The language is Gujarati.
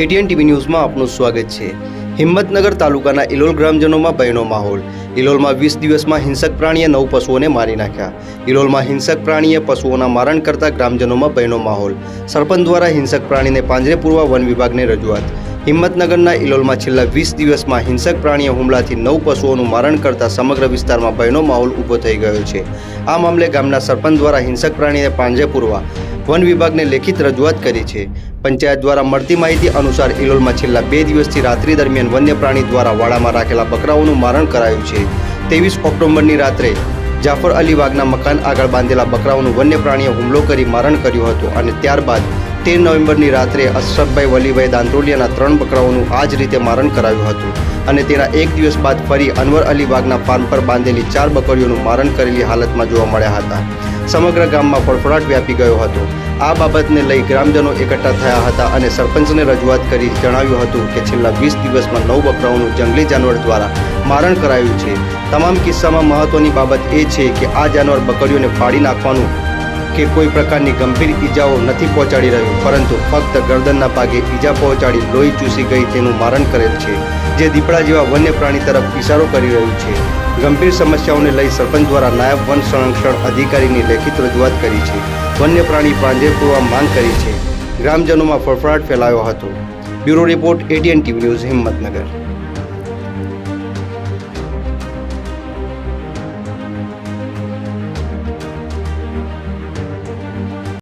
એટીએન ટીવી ન્યૂઝમાં આપનું સ્વાગત છે. હિંમતનગર તાલુકાના ઇલોલ ગ્રામજનોમાં ભયનો માહોલ. ઇલોલમાં વીસ દિવસમાં હિંસક પ્રાણીએ નવ પશુઓને મારી નાખ્યા. ઇલોલમાં હિંસક પ્રાણીએ પશુઓના મારણ કરતા ગ્રામજનોમાં ભયનો માહોલ. સરપંચ દ્વારા હિંસક પ્રાણીને પાંજરે પૂરવા વન વિભાગને રજૂઆત. હિંમતનગરના ઇલોલમાં છેલ્લા વીસ દિવસમાં હિંસક પ્રાણીઓ હુમલાથી નવ પશુઓનું મારણ કરતા સમગ્ર વિસ્તારમાં ભયનો માહોલ ઊભો થઈ ગયો છે. આ મામલે ગામના સરપંચ દ્વારા હિંસક પ્રાણીને પાંજરે પૂરવા વન વિભાગને લેખિત રજૂઆત કરી છે. પંચાયત દ્વારા મળતી માહિતી અનુસાર ઇલોલમાં છેલ્લા બે દિવસથી રાત્રિ દરમિયાન વન્ય પ્રાણી દ્વારા વાડામાં રાખેલા બકરાઓનું મારણ કરાયું છે. ત્રેવીસ ઓક્ટોબરની રાત્રે જાફર અલી વાઘના મકાન આગળ બાંધેલા બકરાઓનું વન્ય પ્રાણીએ હુમલો કરી મારણ કર્યું હતું અને ત્યારબાદ તેર નવેમ્બરની રાત્રે અશરફભાઈ વલીભાઈ દાંતોલિયાના ત્રણ બકરાઓનું આ જ રીતે મારણ કરાયું હતું અને તેના એક દિવસ બાદ ફરી અનવર અલી વાઘના ફાર્મ પર બાંધેલી ચાર બકરીઓનું મારણ કરેલી હાલતમાં જોવા મળ્યા હતા. સમગ્ર ગામમાં ફળફળાટ વ્યાપી ગયો હતો. આ બાબતને લઈ ગ્રામજનો એકઠા થયા હતા અને સરપંચને રજૂઆત કરી જણાવ્યું હતું કે છેલ્લા વીસ દિવસમાં નવ બકરાઓનું જંગલી જાનવર દ્વારા મારણ કરાયું છે. તમામ કિસ્સામાં મહત્વની બાબત એ છે કે આ જાનવર બકરીઓને ફાડી નાખવાનું કે કોઈ પ્રકારની ગંભીર ઈજાઓ નથી પહોંચાડી રહ્યું, પરંતુ ફક્ત ગરદનના ભાગે ઈજા પહોંચાડી લોહી ચૂસી ગઈ તેનું મારણ કરેલ છે, જે દીપડા જેવા વન્ય પ્રાણી તરફ ઇશારો કરી રહ્યું છે. ગંભીર સમસ્યાઓને લઈ સરપંચ દ્વારા નાયબ વન સંરક્ષણ અધિકારીની લેખિત રજૂઆત કરી છે. વન્ય પ્રાણી પાંજરે પૂરવા માંગ કરી છે. ગ્રામજનોમાં ફફડાટ ફેલાયો હતો. Bureau report ATN TV news Himmatnagar.